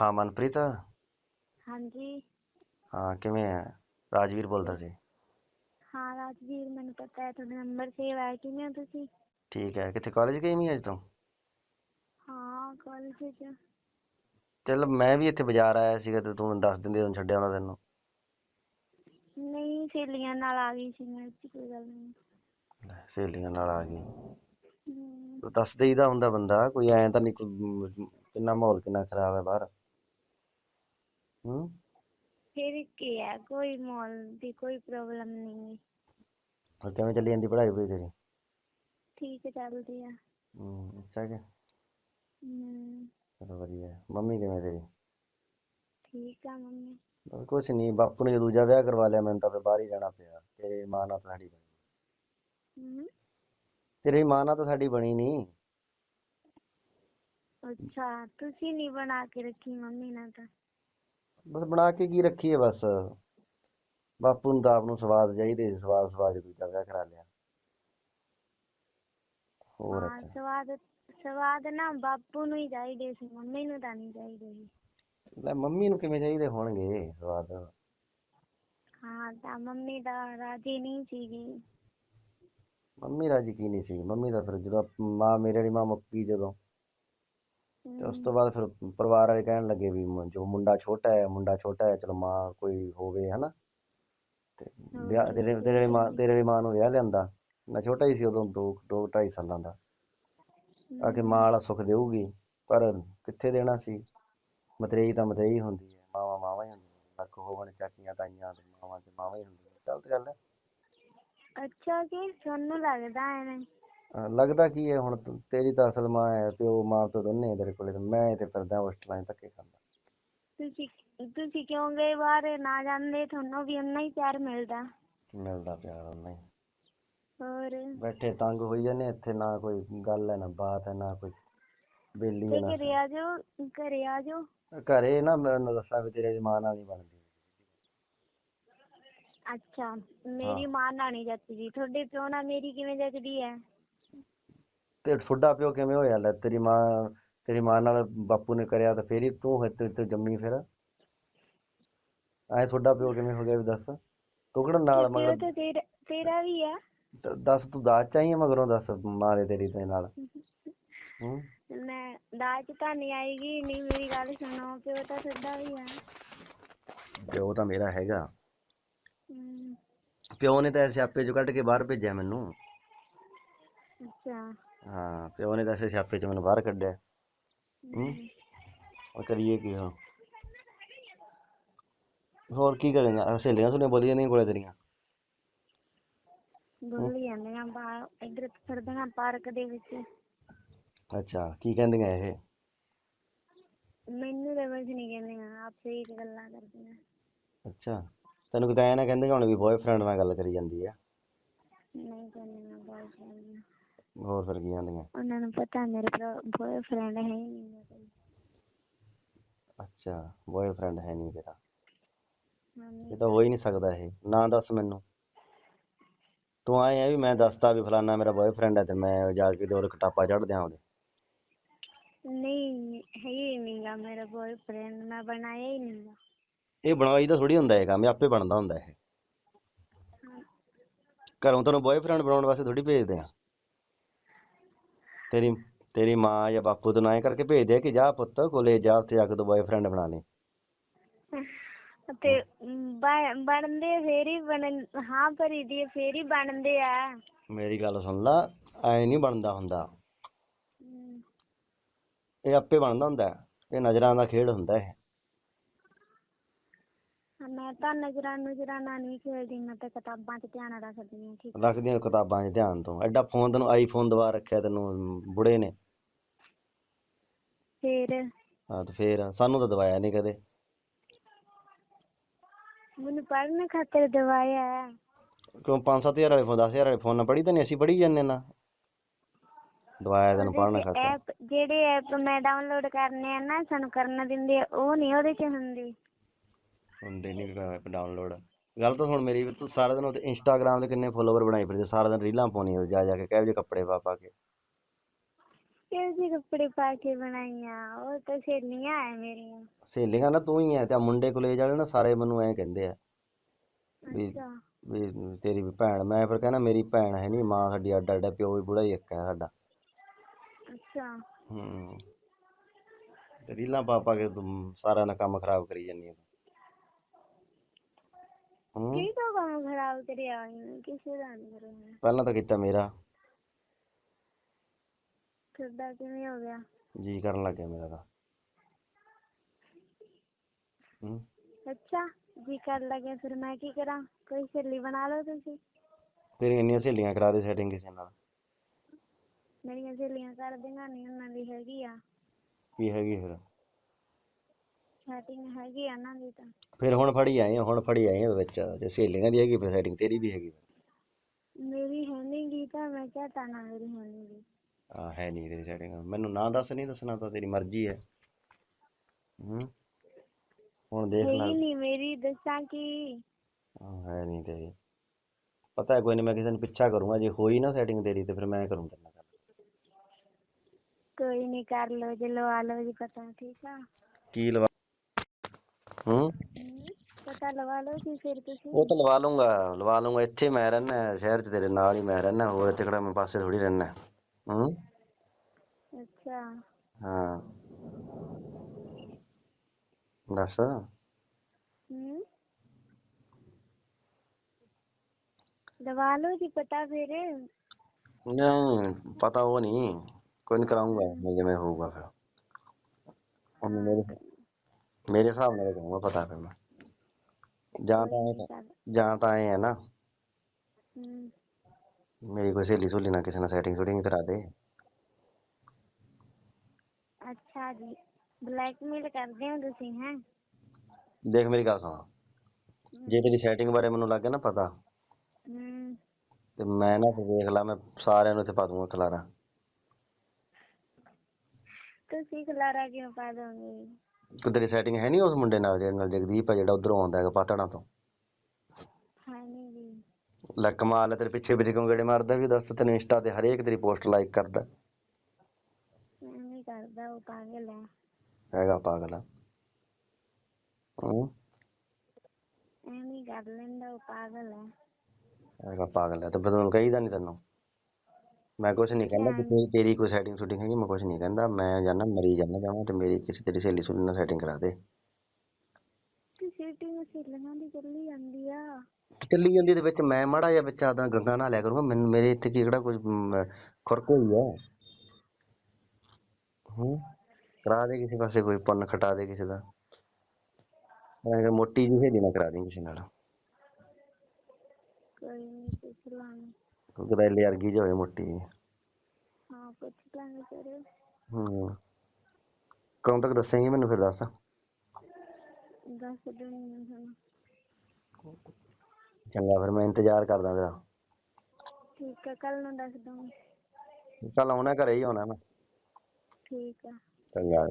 ਹਾਂ ਮਨਪ੍ਰੀਤ? ਹਾਂਜੀ। ਹਾਂ ਕਿਵੇਂ ਹੈ? ਰਾਜਵੀਰ ਬੋਲਦਾ ਸੀ। ਹਾਂ ਰਾਜਵੀਰ ਮੈਨੂੰ ਪਤਾ ਹੈ ਤੁਹਾਡਾ ਨੰਬਰ ਸੇਵ ਹੈ। ਕਿਵੇਂ ਹੋ ਤੁਸੀਂ? ਠੀਕ ਹੈ। ਕਿੱਥੇ ਕਾਲਜ ਗਈ ਨਹੀਂ ਅੱਜ ਤੂੰ? ਹਾਂ ਕਾਲਜ ਚ। ਚੱਲ ਮੈਂ ਵੀ ਇੱਥੇ ਬਾਜ਼ਾਰ ਆਇਆ ਸੀਗਾ ਤੇ ਤੂੰ ਮੈਨੂੰ ਦੱਸ ਦਿੰਦੀ ਤੈਨੂੰ ਛੱਡਿਆ ਆਉਣਾ ਤੈਨੂੰ ਨਹੀਂ ਸਹੇਲੀਆਂ ਨਾਲ ਆ ਗਈ ਸੀ ਮੈਂ ਇੱਥੇ ਕੋਈ ਗੱਲ ਨਹੀਂ। ਲੈ, ਸਹੇਲੀਆਂ ਨਾਲ ਆ ਗਈ। ਹਮ, ਤੂੰ ਦੱਸ ਦੇਈਦਾ ਹੁੰਦਾ ਬੰਦਾ ਕੋਈ ਐਂ ਤਾਂ ਨਹੀਂ ਕੋਈ ਕਿੰਨਾ ਮਾਹੌਲ ਕਿੰਨਾ ਖਰਾਬ ਹੈ ਬਾਹਰ। ਫਿਰ ਕੀ ਹੈ ਕੋਈ ਮੌਲ ਦੀ ਕੋਈ ਪ੍ਰੋਬਲਮ ਨਹੀਂ ਹੈ। ਹੋਰ ਕਿਵੇਂ ਚੱਲੀ ਜਾਂਦੀ ਪੜ੍ਹਾਈ ਪੜ੍ਹਾਈ ਤੇਰੀ? ਠੀਕ ਚੱਲਦੀ ਆ। ਹੂੰ ਅੱਛਾ ਕਿ? ਹਮ, ਚਲੋ ਵਧੀਆ ਹੈ। ਮੰਮੀ ਕਿਵੇਂ ਤੇਰੀ? ਠੀਕ ਆ ਮੰਮੀ। ਬਸ ਕੁਛ ਨਹੀਂ ਬਾਪੂ ਨੇ ਦੂਜਾ ਵਿਆਹ ਕਰਵਾ ਲਿਆ ਮੈਨੂੰ ਤਾਂ ਫਿਰ ਬਾਹਰ ਹੀ ਰਹਿਣਾ ਪਿਆ ਤੇਰੀ ਮਾਂ ਨਾਲ ਤਾਂ ਸਾਡੀ ਬਣੀ ਹਮ, ਤੇਰੀ ਮਾਂ ਨਾਲ ਤਾਂ ਸਾਡੀ ਬਣੀ ਨਹੀਂ ਅੱਛਾ ਤੁਸੀਂ ਨਹੀਂ ਬਣਾ ਕੇ ਰੱਖੀ ਮੰਮੀ ਨਾਲ ਤਾਂ। ਬਸ ਬਣਾ ਕੇ ਕੀ ਰੱਖੀਏ ਬਸ। ਬਾਪੂ ਨੂੰ ਤਾਂ ਆਪ ਨੂੰ ਸਵਾਦ ਚਾਹੀਦੇ ਸੀ ਸਵਾਦ ਸਵਾਦ ਚ ਦੂਜਾ ਵਿਆਹ ਕਰਾ ਲਿਆ। ਹੋਰ ਹਾਂ ਅੱਛਾ ਸਵਾਦ ਸਵਾਦ ਨਾ ਬਾਪੂ ਨੂੰ ਹੀ ਚਾਹੀਦੇ ਸੀ ਮੰਮੀ ਨੂੰ ਤਾਂ ਨਹੀਂ ਚਾਹੀਦੇ ਸੀ। ਲੈ ਮੰਮੀ ਨੂੰ ਕਿਵੇਂ ਚਾਹੀਦੇ ਹੋਣਗੇ ਸਵਾਦ? ਹਾਂ ਤਾਂ ਮੰਮੀ ਤਾਂ ਰਾਜੀ ਨਹੀਂ ਸੀਗੀ। ਮੰਮੀ ਰਾਜੀ ਕੀ ਨਹੀਂ ਸੀ? ਮੰਮੀ ਦਾ ਫਿਰ ਜਦੋਂ ਮਾਂ ਮੇਰੇ ਵਾਲੀ ਮਾਂ ਮੁੱਕੀ ਜਦੋਂ। ਤੇ ਉਸ ਤੋਂ ਬਾਅਦ ਫਿਰ ਪਰਿਵਾਰ ਵਾਲੇ ਕਹਿਣ ਲੱਗੇ ਵੀ ਮ- ਜੋ ਮੁੰਡਾ ਛੋਟਾ ਹੈ ਮੁੰਡਾ ਛੋਟਾ ਹੈ ਚਲੋ ਮਾਂ ਕੋਈ ਹੋਵੇ ਹਨਾ? ਤੇ ਵਿਆਹ ਤੇਰੇ ਤੇਰੇ ਵਾਲੀ ਮਾਂ ਤੇਰੇ ਵਾਲੀ ਮਾਂ ਨੂੰ ਵਿਆਹ ਲਿਆਂਦਾ। ਮੈਂ ਛੋਟਾ ਹੀ ਸੀ ਉਦੋਂ ਦੋ ਦੋ ਢਾਈ ਸਾਲਾਂ ਦਾ। ਆ ਕੇ ਮਾਂ ਵਾਲਾ ਸੁੱਖ ਦੇਊਗੀ ਪਰ ਕਿੱਥੇ ਦੇਣਾ ਸੀ? ਮਤਰੇਈ ਤਾਂ ਮਤਰੇਈ ਹੁੰਦੀ ਹੈ ਮਾਵਾਂ ਮਾਵਾਂ ਹੀ ਹੁੰਦੀਆਂ ਲੱਖ ਹੋਵਣ ਚਾਚੀਆਂ ਤਾਈਆਂ ਤੇ ਮਾਵਾਂ ਤੇ ਮਾਵਾਂ ਹੀ ਹੁੰਦੀਆਂ ਗਲਤ ਗੱਲ ਹੈ। ਅੱਛਾ ਕਿ ਤੁਹਾਨੂੰ ਲੱਗਦਾ ਐਵੇਂ। ਅਹ ਲੱਗਦਾ ਕੀ ਹੈ ਹੁਣ ਤੇਰੀ ਤਾਂ ਅਸਲ ਮਾਂ ਹੈ ਪਿਓ ਮਾਂ ਤੋਂ ਦੋਨੇ ਤੇਰੇ ਕੋਲੇ ਮੈਂ ਤੇ ਫਿਰਦਾ ਹੋਸਟਲਾਂ 'ਚ ਧੱਕੇ ਖਾਂਦਾ ਤੁਸੀਂ ਤੁਸੀਂ ਕਿਉਂ ਗਏ ਬਾਹਰ? ਨਾ ਜਾਂਦੇ ਤੁਹਾਨੂੰ ਵੀ ਉਨਾ ਹੀ ਪਿਆਰ ਮਿਲਦਾ। ਮਿਲਦਾ ਪਿਆਰ ਨਹੀਂ ਹੋਰ? ਬੈਠੇ ਤੰਗ ਹੋਈ ਜਾਂਦੇ ਇੱਥੇ ਨਾ ਕੋਈ ਗੱਲ ਹੈ ਨਾ ਬਾਤ ਹੈ ਨਾ ਕੋਈ ਬੇਲੀ ਤੇ ਹੈ ਨਾ ਘਰੇ ਆ ਜਾਓ ਘਰੇ ਆ ਜਾਓ। ਘਰੇ ਨਾ ਮੈਨੂੰ ਦੱਸਾਂ ਵੀ ਤੇਰੇ ਮਾਂ ਨਾਲ ਨਹੀਂ ਬਣਦੀ। ਅੱਛਾ ਮੇਰੀ ਮਾਂ ਨਾਲ ਨਹੀਂ ਜੱਚਦੀ ਤੁਹਾਡੇ ਪਿਓ ਨਾਲ ਮੇਰੀ ਕਿਵੇਂ ਜੱਚਦੀ ਹੈ? ਤੇ ਤੁਹਾਡਾ ਪਿਓ ਕਿਵੇਂ ਹੋਇਆ ਲੈ? ਤੇਰੀ ਮਾਂ ਤੇਰੀ ਮਾਂ ਨਾਲ ਬਾਪੂ ਨੇ ਕਰਿਆ ਤਾਂ ਫੇਰ ਹੀ ਤੂੰ ਇੱਥੇ ਇੱਥੇ ਜੰਮੀ ਫਿਰ? ਐ ਤੁਹਾਡਾ ਪਿਓ ਕਿਵੇਂ ਹੋ ਗਿਆ ਵੀ ਦੱਸ? ਤੂੰ ਕਿਹੜਾ ਨਾਲ ਮਗਰ ਤਾਂ ਤੇਰਾ ਤੇਰਾ ਵੀ ਹੈ ਦ- ਦੱਸ ਤੂੰ ਦਾਜ ਚਾਹੀਏ ਮਗਰੋਂ ਦੱਸ ਮਾਂ ਦੇ ਤੇਰੀ ਦੇ ਨਾਲ? ਹੂੰ। ਮੈਂ ਦਾਜ ਤਾਂ ਨਹੀਂ ਆਏਗੀ ਨਹੀਂ ਮੇਰੀ ਗੱਲ ਸੁਣੋ ਪਿਓ ਤਾਂ ਤੁਹਾਡਾ ਵੀ ਹੈ ਪਿਓ ਤਾਂ ਮੇਰਾ ਹੈਗਾ। ਹਮ, ਪਿਓ ਨੇ ਤਾਂ ਐਸੇ ਸਿਆਪੇ ਚੋਂ ਕੱਢ ਕੇ ਬਾਹਰ ਭੇਜਿਆ ਮੈਨੂੰ। ਅੱਛਾ। ਹਾਂ ਪਿਓ ਨੇ ਤਾਂ ਐਸੇ ਸਿਆਪੇ ਚੋਂ ਮੈਨੂੰ ਬਾਹਰ ਕੱਢਿਆ। ਹੂੰ? ਉਹ ਕਰੀਏ ਕੀ ਹੁਣ? ਹੋਰ ਕੀ ਕਰੇਗਾ? ਸਹੇਲੀਆਂ ਸੁਣੇ ਬੋਲੀਆਂ ਨਹੀਂ ਕੋਲੇ ਤੇਰੀਆਂ? ਬੋਲੀ ਜਾਂਦੇ ਆ ਬਾਹਰ ਇੱਧਰ ਫਿਰਦੇ ਆ ਪਾਰਕ ਦੇ ਵਿੱਚ। ਅੱਛਾ ਕੀ ਕਹਿੰਦੀਆਂ ਇਹ? ਮੈਨੂੰ ਤਾਂ ਕੁਝ ਨਹੀਂ ਕਹਿੰਦੀਆਂ ਆਪਸੇ ਹੀ ਗੱਲਾਂ ਕਰਦੀਆਂ। ਅੱਛਾ ਤੈਨੂੰ ਕਿਤੇ ਐ ਨਾ ਕਹਿੰਦੇ ਹੁਣ ਵੀ ਬॉयਫ੍ਰੈਂਡ ਨਾਲ ਗੱਲ ਕਰੀ ਜਾਂਦੀ ਆ। ਨਹੀਂ ਕਹਿੰਦੀਆਂ boyfriend ਹੋਰ ਫਿਰ ਉਹਨਾਂ ਨੂੰ ਪਤਾ ਮੇਰੇ ਬॉयਫ੍ਰੈਂਡ ਹੈ ਹੀ ਨਹੀਂ ਮੇਰਾ ਕੋਈ। ਹੋ ਹੀ ਨਹੀਂ ਸਕਦਾ ਇਹ। ਨਾ ਦੱਸ ਮੈਨੂੰ। ਤੂੰ ਆਏ ਆ ਵੀ ਮੈਂ ਦੱਸਤਾ ਵੀ ਫਲਾਨਾ ਮੇਰਾ ਬॉयਫ੍ਰੈਂਡ ਹੈ ਤੇ ਮੈਂ ਜਾ ਕੇ ਦੋਰ ਕਟਾਪਾ ਚੜ ਦਿਆਂ ਉਹਦੇ। ਇਹ ਬਣਾਈ ਤਾਂ ਥੋੜੀ ਹੁੰਦਾ ਇਹ ਕੰਮ ਇਹ ਆਪੇ ਬਣਦਾ ਹੁੰਦਾ ਇਹ। ਘਰੋਂ ਤੈਨੂੰ ਬॉयਫ੍ਰੈਂਡ ਬਣਾਉਣ ਵਾਸਤੇ ਥੋੜੀ ਭੇਜਦੇ ਆ। ਤੇਰੀ ਤੇਰੀ ਮਾਂ ਜਾਂ ਬਾਪੂ ਤੈਨੂੰ ਐਂ ਕਰਕੇ ਭੇਜਦੇ ਆ ਕਿ ਜਾ ਪੁੱਤ ਕੋਲੇ ਜਾ ਉੱਥੇ ਜਾ ਕੇ ਤੂੰ ਬॉयਫ੍ਰੈਂਡ ਬਣਾ ਲਈ ਤੇ ਬਣ- ਬਣਦੇ ਫੇਰ ਹੀ ਬਣ ਹਾਂ ਭਰੀ ਦੀ ਫੇਰ ਹੀ ਬਣਦੇ ਆ। ਮੇਰੀ ਗੱਲ ਸੁਣ ਲਾ ਐ ਨਹੀਂ ਬਣਦਾ ਹੁੰਦਾ। ਹਮ, ਇਹ ਆਪੇ ਬਣਦਾ ਹੁੰਦਾ ਹੈ। ਇਹ ਨਜ਼ਰਾਂ ਦਾ ਖੇਡ ਹੁੰਦਾ ਇਹ। ਮੈਂ ਤਾਂ ਨਜ਼ਰਾਂ ਨੁਜ਼ਰਾਂ ਨਾਲ ਨਹੀਂ ਖੇਡਦੀ ਮੈਂ ਤਾਂ ਕਿਤਾਬਾਂ 'ਚ ਧਿਆਨ ਰੱਖਦੀ ਹਾਂ ਠੀਕ ਰੱਖਦੀਆਂ ਕਿਤਾਬਾਂ 'ਚ ਧਿਆਨ ਤੋਂ। ਐਡਾ ਫੋਨ ਤੈਨੂੰ ਆਈਫੋਨ ਦਵਾ ਰੱਖਿਆ ਤੈਨੂੰ ਬੁੜੇ ਨੇ। ਫੇਰ? ਹਾਂ ਤੇ ਫੇਰ ਸਾਨੂੰ ਤਾਂ ਦਵਾਇਆ ਨਹੀਂ ਕਦੇ। ਮੈਨੂੰ ਪੜ੍ਹਨ ਖਾਤਰ ਦਵਾਇਆ ਹੈ। ਕਿਉਂ 5-7000 ਵਾਲੇ ਫੋਨ 10000 ਵਾਲੇ ਫੋਨ ਨਾਲ ਪੜੀ ਤਾਂ ਨਹੀਂ ਅਸੀਂ ਪੜੀ ਜਾਂਦੇ ਨਾ। ਦਵਾਇਆ ਤੈਨੂੰ ਪੜ੍ਹਨ ਖਾਤਰ। ਐਪ ਜਿਹੜੇ ਐਪ ਮੈਂ ਡਾਊਨਲੋਡ ਕਰਨੇ ਆ ਨਾ ਸਾਨੂੰ ਕਰਨ ਦਿੰਦੇ ਆ, ਉਹ ਨਹੀਂ ਉਹਦੇ 'ਚ ਹੁੰਦੇ। ਹੁੰਦੇ ਨਹੀਂ ਡਾਊਨਲੋਡ ਗੱਲ ਤਾਂ ਸੁਣ ਮੇਰੀ ਤੂੰ ਸਾਰਾ ਦਿਨ ਉੱਤੇ ਇੰਸਟਾਗ੍ਰਾਮ ਤੇ ਕਿੰਨੇ ਫੋਲੋਵਰ ਬਣਾਈ ਫਿਰਦੇ ਸਾਰਾ ਦਿਨ ਰੀਲਾਂ ਪਾਉਣੀ ਜਾ ਜਾ ਕੇ ਕਹਿ ਜੇ ਕੱਪੜੇ ਪਾ ਪਾ ਕੇ? ਕਿਹੋ ਜਿਹੇ ਕੱਪੜੇ ਪਾ ਕੇ ਬਣਾਈਆਂ ਉਹ ਤਾਂ ਸਹੇਲੀਆਂ ਐ ਮੇਰੀਆਂ। ਸਹੇਲੀਆਂ ਨਾ ਤੂੰ ਹੀ ਐ ਤੇ ਆਹ ਮੁੰਡੇ ਕਾਲਜ ਵਾਲੇ ਨਾ ਸਾਰੇ ਮੈਨੂੰ ਐਂ ਕਹਿੰਦੇ ਆ ਵੀ ਅੱਛਾ। ਵੀ ਤੇਰੀ ਵੀ ਭੈਣ ਮੈਂ ਫਿਰ ਕਹਿੰਦਾ ਮੇਰੀ ਭੈਣ ਹੈ ਨਹੀਂ ਮਾਂ ਸਾਡੀ ਅੱਡ ਅੱਡ ਪਿਓ ਵੀ ਬੁੜਾ ਹੀ ਇੱਕ ਹੈ ਸਾਡਾ। ਅੱਛਾ। ਹੂੰ। ਰੀਲਾਂ ਪਾ ਪਾ ਕੇ ਤੂੰ ਸਾਰਿਆਂ ਦਾ ਕੰਮ ਖਰਾਬ ਕਰੀ ਜਾਂਦੀ ਹੈ ਹੂੰ ਕੀ ਤੋਂ ਕੰਮ ਖਰਾਬ ਕਰਿਆ ਉਹਨੇ ਕਿਸੇ ਦਾ ਨਹੀਂ ਕਰਿਆ। ਪਹਿਲਾਂ ਤਾਂ ਕੀਤਾ ਮੇਰਾ। ਤੁਹਾਡਾ ਕਿਵੇਂ ਹੋ ਗਿਆ? ਜੀ ਕਰਨ ਲੱਗ ਗਿਆ ਮੇਰਾ ਤਾਂ। ਹੂੰ। ਅੱਛਾ ਜੀ ਕਰ ਲਗੇ ਫਿਰ ਮੈਂ ਕੀ ਕਰਾਂ? ਕੋਈ ਸਹੇਲੀ ਬਣਾ ਲਓ ਤੁਸੀਂ? ਤੇਰੀਆਂ ਇੰਨੀਆਂ ਸਹੇਲੀਆਂ ਕਰਾ ਦੇ ਸੈਟਿੰਗ ਕਿਸੇ ਨਾਲ। ਮੇਰੀਆਂ ਸਹੇਲੀਆਂ ਕਰ ਦੇਣਾ ਨਹੀਂ ਉਹਨਾਂ ਦੀ ਹੈਗੀ ਆ। ਕੀ ਹੈਗੀ ਫਿਰ। ਸੈਟਿੰਗ ਹੈਗੀ ਆ ਉਹਨਾਂ ਦੀ ਤਾਂ। ਫਿਰ ਹੁਣ ਫੜੀ ਆਏ ਆ, ਹੁਣ ਫੜੀ ਆਏ ਆ ਵਿੱਚ ਜੇ ਸਹੇਲੀਆਂ ਦੀ ਹੈਗੀ ਫਿਰ ਸੈਟਿੰਗ ਤੇਰੀ ਵੀ ਹੈਗੀ ਮੇਰੀ ਹੈ ਨਹੀਂ ਗੀ ਤਾਂ ਮੈਂ ਕਿਹਾ ਤਾਂ ਨਾ ਮੇਰੀ ਹੈ ਨਹੀਂ ਗੀ। ਆ ਹੈ ਨਹੀਂ ਤੇਰੀ ਸੈਟਿੰਗ ਮੈਨੂੰ ਨਾ ਦੱਸ ਨਹੀਂ ਦੱਸਣਾ ਤਾਂ ਤੇਰੀ ਮਰਜ਼ੀ ਹੈ। ਹੂੰ? ਹੁਣ ਦੇਖ ਲੈ। ਨਹੀਂ ਮੇਰੀ ਦੱਸਾਂ ਕੀ? ਹਾਂ, ਹੈ ਨਹੀਂ ਤੇਰੀ। ਪਤਾ ਹੈ ਕੋਈ ਨਹੀਂ ਮੈਂ ਕਿਸੇ ਨੂੰ ਪਿੱਛਾ ਕਰੂੰਗਾ ਜੇ ਹੋਈ ਨਾ ਸੈਟਿੰਗ ਤੇਰੀ ਤੇ ਫਿਰ ਮੈਂ ਕਰੂੰ ਤੇਰੇ ਨਾਲ ਕੋਈ ਨਹੀਂ ਕਰ ਲਓ ਜੇ ਲਵਾ ਲਓ ਜੀ ਪਤਾ ਠੀਕ ਆ? ਕੀ ਲਵਾ ਹੂੰ। ਪਤਾ ਲਵਾ ਲਓ ਜੀ ਫਿਰ ਤੁਸੀਂ। ਉਹ ਤਾਂ ਲਵਾ ਲੂੰਗਾ ਲਵਾ ਲੂੰਗਾ ਇੱਥੇ ਮੈਂ ਰਹਿਣਾ ਸ਼ਹਿਰ 'ਚ ਤੇਰੇ ਨਾਲ ਹੀ ਮੈਂ ਰਹਿਣਾ ਹੋਰ ਇੱਥੇ ਕਿਹੜਾ ਮੈਂ ਪਾਸੇ ਥੋੜੀ ਰਹਿਣਾ ਹੂੰ। ਅੱਛਾ। ਹਾਂ। ਦੱਸ। ਹਮ ਲਵਾ ਲਓ ਜੀ ਪਤਾ ਫਿਰ। ਨਹੀਂ ਪਤਾ ਉਹ ਨਹੀਂ। ਕੋਈ ਨਹੀਂ ਕਰਾਉਂਗਾ ਮੈਂ ਜਿਵੇਂ ਹੋਊਗਾ ਫਿਰ। ਉਹਨੂੰ ਮੇਰੇ ਮੇਰੇ ਹਿਸਾਬ ਨਾਲ ਕਰਾਂਗਾ ਪਤਾ ਮੈਂ ਜਾਂ ਤਾਂ ਐਂ ਜਾਂ ਤਾਂ ਐ ਹੈ ਨਾ। ਹਮ ਮੇਰੀ ਕੋਈ ਸਹੇਲੀ ਸੁਹਲੀ ਨਾਲ ਕਿਸੇ ਨਾਲ ਸੈਟਿੰਗ ਸੁਟਿੰਗ ਕਰਾ ਦੇ। ਅੱਛਾ ਜੀ। ਬਲੈਕਮੇਲ ਕਰਦੇ ਹੋ ਤੁਸੀਂ ਹੈਂ? ਦੇਖ ਮੇਰੀ ਗੱਲ ਸੁਣ। ਜੇ ਤੇਰੀ ਸੈਟਿੰਗ ਬਾਰੇ ਮੈਨੂੰ ਲੱਗ ਗਿਆ ਨਾ ਪਤਾ। ਹਮ ਤੇ ਮੈਂ ਨਾ ਫਿਰ ਦੇਖ ਲਾ ਮੈਂ ਸਾਰਿਆਂ ਨੂੰ ਇੱਥੇ ਪਾ ਦੂੰਗਾ ਖਲਾਰਾ। ਤੁਸੀਂ ਖਲਾਰਾ ਕਿਉਂ ਪਾ ਦੋਗੇ? ਤੇਰੀ ਸੈਟਿੰਗ ਹੈ ਨਹੀਂ ਉਸ ਮੁੰਡੇ ਨਾਲ ਜਿਹਦੇ ਨਾਲ ਜਗਦੀਪ ਹੈ ਜਿਹੜਾ ਉਧਰੋਂ ਆਉਂਦਾ ਹੈਗਾ ਪਾਤੜਾਂ ਤੋਂ। ਹੈ ਨਹੀਂ ਜੀ। ਲੈ ਕਮਾਲ ਹੈ ਤੇਰੇ ਪਿੱਛੇ ਵੀ ਕਿਉਂ ਗੇੜੇ ਮਾਰਦਾ ਵੀ ਦੱਸ ਤੈਨੂੰ ਇੰਸਟਾ ਤੇ ਹਰੇਕ ਤੇਰੀ ਪੋਸਟ ਲਾਈਕ ਕਰਦਾ। ਐਵੇਂ ਕਰਦਾ ਉਹ ਪਾਗਲ ਹੈ। ਹੈਗਾ ਪਾਗਲ ਆ। ਹੂੰ। ਐਵੇਂ ਕਰ ਲੈਂਦਾ ਉਹ ਪਾਗਲ ਹੈ। ਹੈਗਾ ਪਾਗਲ ਹੈ ਤੇ ਫਿਰ ਤੈਨੂੰ ਕਹੀਦਾ ਨਹੀਂ ਤੈਨੂੰ। ਮੈਂ ਕੁਛ ਨਹੀਂ ਕਹਿੰਦਾ ਕਿ ਤੇਰੀ- ਕੋਈ ਸੈਟਿੰਗ ਸ਼ੂਟਿੰਗ ਹੈਗੀ ਮੈਂ ਕੁਛ ਨਹੀਂ ਕਹਿੰਦਾ ਮੈਂ ਜਾਣਾ ਮਰੀ ਜਾਣਾ ਜਾਵਾਂ ਤੇ ਮੇਰੀ ਕਿਸੇ ਤੇਰੀ ਸਹੇਲੀ ਸੁਹਲੀ ਨਾਲ ਸੈਟਿੰਗ ਕਰਾ ਦੇ। ਚੱਲੀ ਜਾਂਦੀ ਆ। ਚੱਲੀ ਜਾਂਦੀ ਦੇ ਵਿੱਚ ਮੈਂ ਮਾੜਾ ਜਿਹਾ ਵਿੱਚ ਆਦਾ ਗੰਗਾ ਨਾਲ ਲਿਆ ਕਰੂੰਗਾ ਮੈਨੂੰ ਮੇਰੇ ਇੱਥੇ ਕੀ ਕਿਹੜਾ ਕੁਝ ਖੁਰਕ ਹੋਈ ਹੈ ਹੂੰ ਕਰਾ ਦੇ ਕਿਸੇ ਪਾਸੇ ਕੋਈ ਪੁੰਨ ਖਟਾ ਦੇ ਕਿਸੇ ਦਾ। ਮੈਂ ਕਿਹਾ ਮੋਟੀ ਜਿਹੀ ਸਹੇਲੀ ਨਾਲ ਕਰਾ ਦੇ ਕਿਸੇ ਨਾਲ। ਕੋਈ ਨਹੀਂ ਪੁੱਛ ਲਾਂਗੇ। ਕਿਉਂਕਿ ਰੈਲੇ ਵਰਗੀ ਜਿਹੀ ਹੋਵੇ ਮੋਟੀ ਜਿਹੀ। ਹਾਂ ਪੁੱਛ ਲਾਂਗੇ ਫਿਰ। ਹੂੰ। ਕਦੋਂ ਤੱਕ ਦੱਸੇਂਗੀ ਮੈਨੂੰ ਫਿਰ ਦੱਸ। ਚੰਗਾ ਫਿਰ ਮੈਂ ਇੰਤਜ਼ਾਰ ਕਰਦਾ ਤੇਰਾ। ਠੀਕ ਆ ਕੱਲ ਨੂੰ ਦੱਸ ਦੂੰਗੀ ਚੱਲ ਆਉਣਾ ਘਰੇ ਹੀ ਆਉਣਾ ਮੈਂ। ਠੀਕ ਆ। ਚੰਗਾ